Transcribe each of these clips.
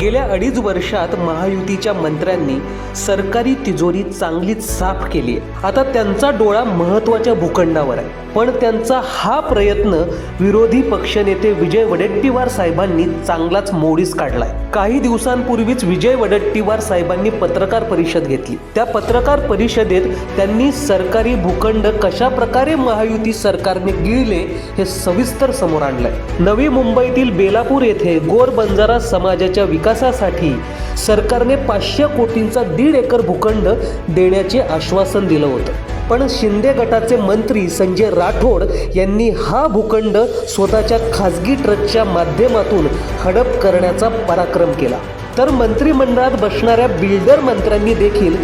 गेल्या अडीच वर्षात महायुतीच्या मंत्र्यांनी सरकारी तिजोरी चांगलीच साफ केली आहे. आता त्यांचा डोळा महत्त्वाच्या भूखंडावर आहे. पण त्यांचा हा प्रयत्न विरोधी पक्षनेते विजय वडेट्टीवार साहेबांनी चांगलाच मोडीस काढलाय. काही दिवसांपूर्वीच विजय वडेट्टीवार साहेबांनी पत्रकार परिषद घेतली. त्या पत्रकार परिषदेत त्यांनी सरकारी भूखंड कशा प्रकारे महायुती सरकारने गिळले हे सविस्तर समोर आणलंय. नवी मुंबईतील बेलापूर येथे गोर बंजारा समाजाच्या विकासासाठी सरकारने पाचशे कोटींचा दीड एकर भूखंड देण्याचे आश्वासन दिलं होतं. पण शिंदे गटाचे मंत्री संजय राठोड यांनी हा भूखंड स्वतःच्या खासगी ट्रकच्या माध्यमातून हडप करण्याचा पराक्रम केला. तर मंत्रिमंडळात बसणाऱ्या बिल्डर मंत्र्यांनी देखील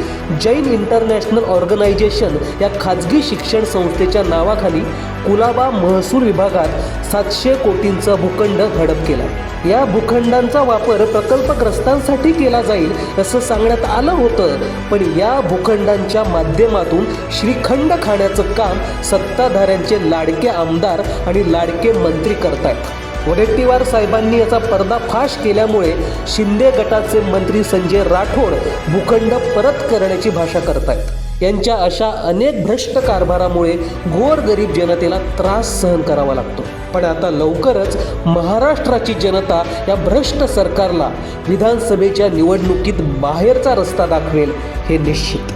जैन इंटरनॅशनल ऑर्गनायझेशन या खाजगी शिक्षण संस्थेच्या नावाखाली कुलाबा महसूल विभागात सातशे कोटींचा भूखंड हडप केला. या भूखंडांचा वापर प्रकल्पग्रस्तांसाठी केला जाईल असं सांगण्यात आलं होतं. पण या भूखंडांच्या माध्यमातून श्रीखंड खाण्याचं काम सत्ताधाऱ्यांचे लाडके आमदार आणि लाडके मंत्री करतायत. वडेट्टीवार साहेबांनी याचा पर्दाफाश केल्यामुळे शिंदे गटाचे मंत्री संजय राठोड भूखंड परत करण्याची भाषा करतायत. यांच्या अशा अनेक भ्रष्ट कारभारामुळे गोरगरीब जनतेला त्रास सहन करावा लागतो. पण आता लवकरच महाराष्ट्राची जनता या भ्रष्ट सरकारला विधानसभेच्या निवडणुकीत बाहेरचा रस्ता दाखवेल हे निश्चित.